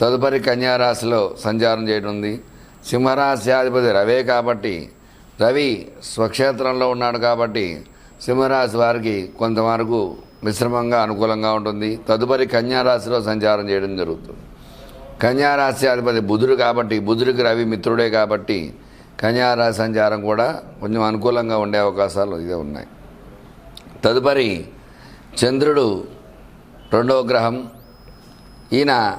తదుపరి కన్యారాశిలో సంచారం చేయడం ఉంది సింహరాశి అధిపతి రవే కాబట్టి రవి స్వక్షేత్రంలో ఉన్నాడు కాబట్టి సింహరాశి వారికి కొంతవరకు మిశ్రమంగా అనుకూలంగా ఉంటుంది. తదుపరి కన్యారాశిలో సంచారం చేయడం జరుగుతుంది. కన్యారాశి అధిపతి బుధుడు కాబట్టి బుధుడికి రవి మిత్రుడే కాబట్టి కన్యారాశి సంచారం కూడా కొంచెం అనుకూలంగా ఉండే అవకాశాలు ఇదే ఉన్నాయి. తదుపరి చంద్రుడు రెండవ గ్రహం. ఈయన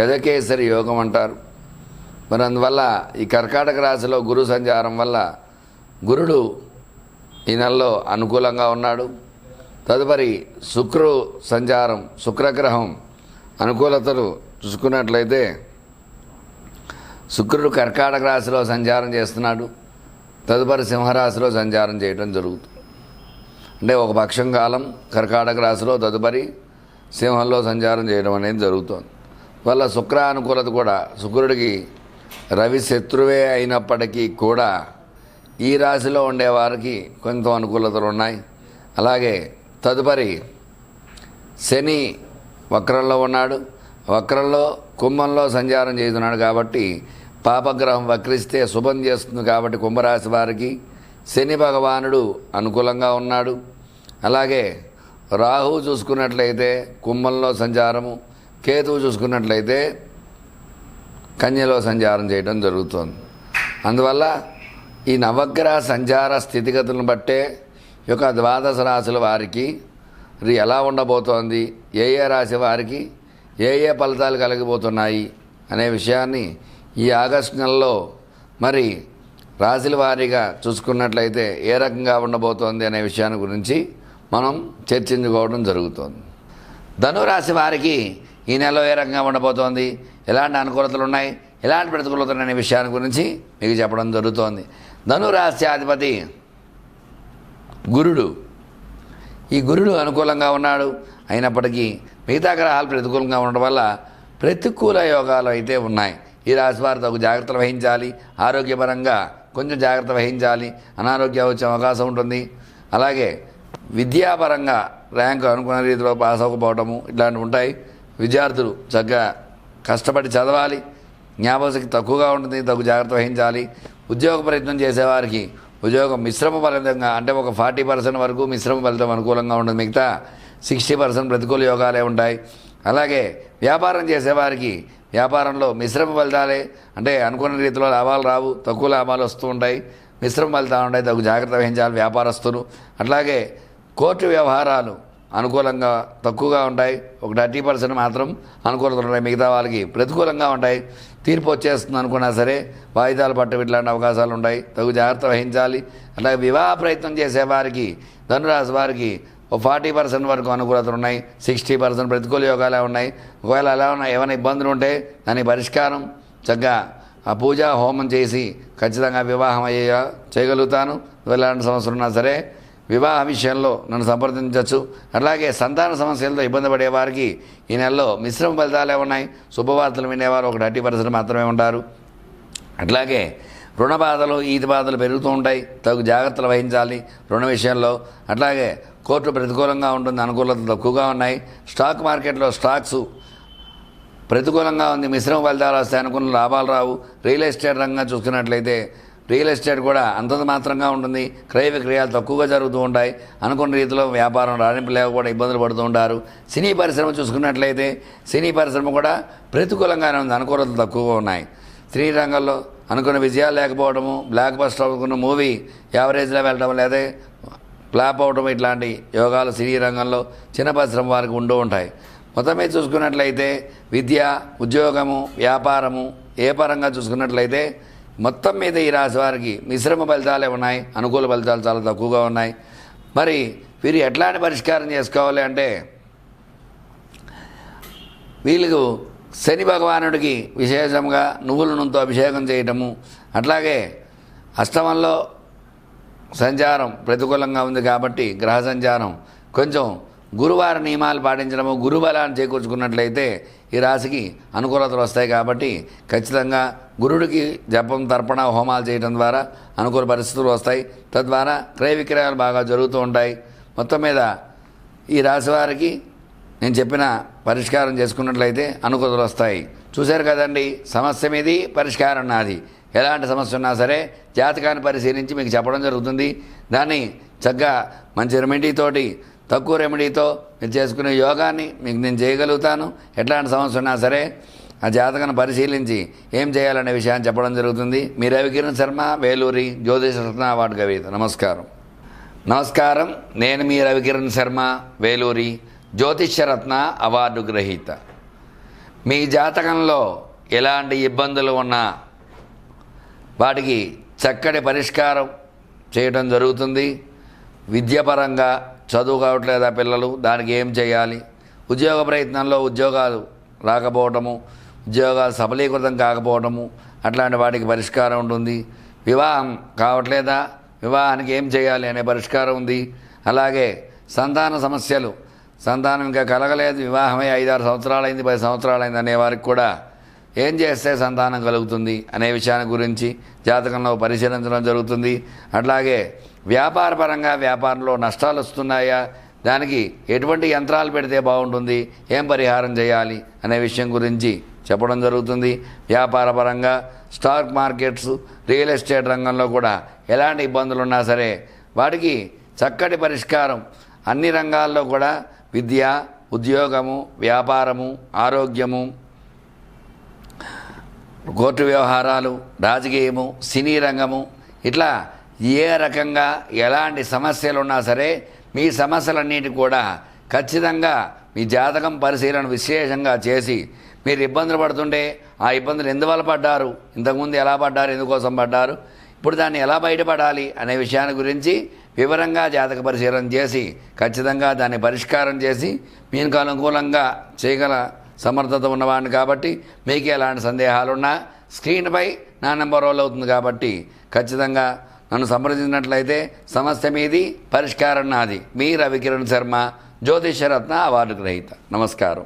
గజకేసరి యోగం అంటారు. మరి అందువల్ల ఈ కర్కాటక రాశిలో గురు సంచారం వల్ల గురుడు ఈ నెలలో అనుకూలంగా ఉన్నాడు. తదుపరి శుక్రు సంచారం శుక్రగ్రహం అనుకూలతలు చూసుకున్నట్లయితే శుక్రుడు కర్కాటక రాశిలో సంచారం చేస్తున్నాడు. తదుపరి సింహరాశిలో సంచారం చేయడం జరుగుతుంది. అంటే ఒక పక్షం కాలం కర్కాటక రాశిలో తదుపరి సింహంలో సంచారం చేయడం అనేది జరుగుతుంది. వల్ల శుక్ర అనుకూలత కూడా. శుక్రుడికి రవి శత్రువే అయినప్పటికీ కూడా ఈ రాశిలో ఉండేవారికి కొంత అనుకూలతలు ఉన్నాయి. అలాగే తదుపరి శని వక్రంలో ఉన్నాడు. వక్రంలో కుంభంలో సంచారం చేస్తున్నాడు కాబట్టి పాపగ్రహం వక్రిస్తే శుభం చేస్తుంది కాబట్టి కుంభరాశి వారికి శని భగవానుడు అనుకూలంగా ఉన్నాడు. అలాగే రాహు చూసుకున్నట్లయితే కుంభంలో సంచారము కేతువు చూసుకున్నట్లయితే కన్యలో సంచారం చేయడం జరుగుతుంది. అందువల్ల ఈ నవగ్రహ సంచార స్థితిగతులను బట్టే ఈ యొక్క ద్వాదశ రాశుల వారికి ఇది ఎలా ఉండబోతోంది? ఏ ఏ రాశి వారికి ఏ ఏ ఫలితాలు కలిగిపోతున్నాయి అనే విషయాన్ని ఈ ఆగస్టు నెలలో మరి రాశుల వారీగా చూసుకున్నట్లయితే ఏ రకంగా ఉండబోతోంది అనే విషయాన్ని గురించి మనం చర్చించుకోవడం జరుగుతోంది. ధనురాశి వారికి ఈ నెలలో ఏ రకంగా ఉండబోతోంది? ఎలాంటి అనుకూలతలు ఉన్నాయి? ఎలాంటి ప్రతికూలతలు అనే విషయాన్ని గురించి మీకు చెప్పడం జరుగుతోంది. ధనురాశి గురుడు. ఈ గురుడు అనుకూలంగా ఉన్నాడు. అయినప్పటికీ మిగతా గ్రహాలు ప్రతికూలంగా ఉండడం వల్ల ప్రతికూల యోగాలు అయితే ఉన్నాయి. ఈ రాశి వారు తగు జాగ్రత్తలు వహించాలి. ఆరోగ్యపరంగా కొంచెం జాగ్రత్త వహించాలి. అనారోగ్యం వచ్చే అవకాశం ఉంటుంది. అలాగే విద్యాపరంగా ర్యాంకు అనుకున్న రీతిలో పాస్ అవ్వకపోవటము ఇట్లాంటివి ఉంటాయి. విద్యార్థులు చక్కగా కష్టపడి చదవాలి జ్ఞాపకశక్తి తక్కువగా ఉంటుంది తగు జాగ్రత్త వహించాలి. ఉద్యోగ ప్రయత్నం చేసేవారికి ఉద్యోగం మిశ్రమ ఫలితంగా అంటే ఒక ఫార్టీ పర్సెంట్ వరకు మిశ్రమ ఫలితం అనుకూలంగా ఉంటుంది. మిగతా సిక్స్టీ పర్సెంట్ ప్రతికూల యోగాలే ఉంటాయి. అలాగే వ్యాపారం చేసేవారికి వ్యాపారంలో మిశ్రమ ఫలితాలే అంటే అనుకున్న రీతిలో లాభాలు రావు తక్కువ లాభాలు వస్తూ ఉంటాయి. మిశ్రమ ఫలితాలు ఉంటాయి తగు జాగ్రత్త వహించాలి వ్యాపారస్తులు. అట్లాగే కోర్టు వ్యవహారాలు అనుకూలంగా తక్కువగా ఉంటాయి. ఒక థర్టీ పర్సెంట్ మాత్రం అనుకూలత ఉంటాయి. మిగతా వాళ్ళకి ప్రతికూలంగా ఉంటాయి. తీర్పు వచ్చేస్తుంది అనుకున్నా సరే వాయిదాలు పట్ట ఇట్లాంటి అవకాశాలు ఉంటాయి. తగు జాగ్రత్త వహించాలి. అలాగే వివాహ ప్రయత్నం చేసేవారికి ధనురాశి వారికి ఒక ఫార్టీ పర్సెంట్ వరకు అనుకూలతలు ఉన్నాయి. సిక్స్టీ పర్సెంట్ ప్రతికూల యోగాలే ఉన్నాయి. ఒకవేళ అలా ఉన్నాయి ఏమైనా ఇబ్బందులు ఉంటే దానికి పరిష్కారం చక్కగా ఆ పూజ హోమం చేసి ఖచ్చితంగా వివాహం అయ్యేలా చేయగలుగుతాను. ఎలాంటి సంవత్సరం ఉన్నా సరే వివాహ విషయంలో నన్ను సంప్రదించవచ్చు. అలాగే సంతాన సమస్యలతో ఇబ్బంది పడే వారికి ఈ నెలలో మిశ్రమ ఫలితాలే ఉన్నాయి. శుభవార్తలు వినేవారు ఒక థర్టీ పర్సెంట్ మాత్రమే ఉంటారు. అట్లాగే రుణ బాధలు ఈతి బాధలు పెరుగుతూ ఉంటాయి. తగు జాగ్రత్తలు వహించాలి రుణ విషయంలో. అట్లాగే కోర్టు ప్రతికూలంగా ఉంటుంది అనుకూలత తక్కువగా ఉన్నాయి. స్టాక్ మార్కెట్లో స్టాక్స్ ప్రతికూలంగా ఉంది. మిశ్రమ ఫలితాలు వస్తాయి అనుకున్న లాభాలు రావు. రియల్ ఎస్టేట్ రంగం చూసుకున్నట్లయితే రియల్ ఎస్టేట్ కూడా అంతంత మాత్రంగా ఉంటుంది. క్రయ విక్రయాలు తక్కువగా జరుగుతూ ఉంటాయి. అనుకున్న రీతిలో వ్యాపారం రాణింపు లేక కూడా ఇబ్బందులు పడుతూ ఉంటారు. సినీ పరిశ్రమ చూసుకున్నట్లయితే సినీ పరిశ్రమ కూడా ప్రతికూలంగానే ఉంది. అనుకూలతలు తక్కువగా ఉన్నాయి. స్త్రీ రంగంలో అనుకున్న విజయాలు లేకపోవడము బ్లాక్ బస్టర్ అనుకున్న మూవీ యావరేజ్లో వెళ్ళడం లేదా ఫ్లాప్ అవడం ఇట్లాంటి యోగాలు సినీ రంగంలో చిన్న పరిశ్రమ వారికి ఉంటూ ఉంటాయి. మొత్తం మీద చూసుకున్నట్లయితే విద్య ఉద్యోగము వ్యాపారము ఏ పరంగా చూసుకున్నట్లయితే మొత్తం మీద ఈ రాశి వారికి మిశ్రమ ఫలితాలే ఉన్నాయి అనుకూల ఫలితాలు చాలా తక్కువగా ఉన్నాయి. మరి వీరు ఎట్లాంటి పరిష్కారం చేసుకోవాలి అంటే వీళ్ళకు శని భగవానుడికి విశేషంగా నువ్వుల నూనెతో అభిషేకం చేయటము అట్లాగే అష్టమంలో సంచారం ప్రతికూలంగా ఉంది కాబట్టి గ్రహ సంచారం కొంచెం గురువార నియమాలు పాటించడము గురుబలాన్ని చేకూర్చుకున్నట్లయితే ఈ రాశికి అనుకూలతలు వస్తాయి కాబట్టి ఖచ్చితంగా గురుడికి జపం తర్పణ హోమాలు చేయడం ద్వారా అనుకూల పరిస్థితులు వస్తాయి. తద్వారా క్రయ విక్రయాలు బాగా జరుగుతూ ఉంటాయి. మొత్తం మీద ఈ రాశి వారికి నేను చెప్పిన పరిష్కారం చేసుకున్నట్లయితే అనుకూలతలు వస్తాయి. చూశారు కదండి సమస్య మీది పరిష్కారం నాది. ఎలాంటి సమస్య ఉన్నా సరే జాతకాన్ని పరిశీలించి మీకు చెప్పడం జరుగుతుంది. దాన్ని చక్కగా మంచి రెమెడీతోటి తక్కువ రెమెడీతో మీరు చేసుకునే యోగాన్ని మీకు నేను చేయగలుగుతాను. ఎట్లాంటి సమస్య ఉన్నా సరే ఆ జాతకాన్ని పరిశీలించి ఏం చేయాలనే విషయాన్ని చెప్పడం జరుగుతుంది. మీ రవికిరణ్ శర్మ వేలూరి జ్యోతిష రత్న అవార్డు కవిత. నమస్కారం. నమస్కారం. నేను మీ రవికిరణ్ శర్మ వేలూరి జ్యోతిష్యరత్న అవార్డు గ్రహీత. మీ జాతకంలో ఎలాంటి ఇబ్బందులు ఉన్నా వాటికి చక్కటి పరిష్కారం చేయడం జరుగుతుంది. విద్యాపరంగా చదువు కావట్లేదా పిల్లలు? దానికి ఏం చేయాలి? ఉద్యోగ ప్రయత్నంలో ఉద్యోగాలు రాకపోవటము ఉద్యోగాలు సఫలీకృతం కాకపోవటము అట్లాంటి వాటికి పరిష్కారం ఉంటుంది. వివాహం కావట్లేదా? వివాహానికి ఏం చేయాలి అనే పరిష్కారం ఉంది. అలాగే సంతాన సమస్యలు. సంతానం ఇంకా కలగలేదు. వివాహమే ఐదారు సంవత్సరాలైంది పది సంవత్సరాలైంది అనే వారికి కూడా ఏం చేస్తే సంతానం కలుగుతుంది అనే విషయాన్ని గురించి జాతకంలో పరిశీలించడం జరుగుతుంది. అట్లాగే వ్యాపారపరంగా వ్యాపారంలో నష్టాలు వస్తున్నాయా? దానికి ఎటువంటి యంత్రాలు పెడితే బాగుంటుంది? ఏం పరిహారం చేయాలి? అనే విషయం గురించి చెప్పడం జరుగుతుంది. వ్యాపారపరంగా స్టాక్ మార్కెట్స్ రియల్ ఎస్టేట్ రంగంలో కూడా ఎలాంటి ఇబ్బందులు ఉన్నా సరే వాటికి చక్కటి పరిష్కారం అన్ని రంగాల్లో కూడా విద్య ఉద్యోగము వ్యాపారము ఆరోగ్యము కోర్టు వ్యవహారాలు రాజకీయము సినీ రంగము ఇట్లా ఏ రకంగా ఎలాంటి సమస్యలు ఉన్నా సరే మీ సమస్యలన్నిటి కూడా ఖచ్చితంగా మీ జాతకం పరిశీలన విశేషంగా చేసి మీరు ఇబ్బందులు పడుతుంటే ఆ ఇబ్బందులు ఎందువల్ల పడ్డారు? ఇంతకుముందు ఎలా పడ్డారు? ఎందుకోసం పడ్డారు? ఇప్పుడు దాన్ని ఎలా బయటపడాలి అనే విషయాన్ని గురించి వివరంగా జాతక పరిశీలన చేసి ఖచ్చితంగా దాన్ని పరిష్కారం చేసి మీకు అనుకూలంగా చేయగల సమర్థత ఉన్నవాడిని కాబట్టి మీకు ఎలాంటి సందేహాలున్నా స్క్రీన్పై నా నెంబర్ రోల్ అవుతుంది కాబట్టి ఖచ్చితంగా నన్ను సంప్రదించినట్లయితే సమస్య మీది పరిష్కారం నాది. మీ రవికిరణ్ శర్మ జ్యోతిషరత్న అవార్డు గ్రహీత. నమస్కారం.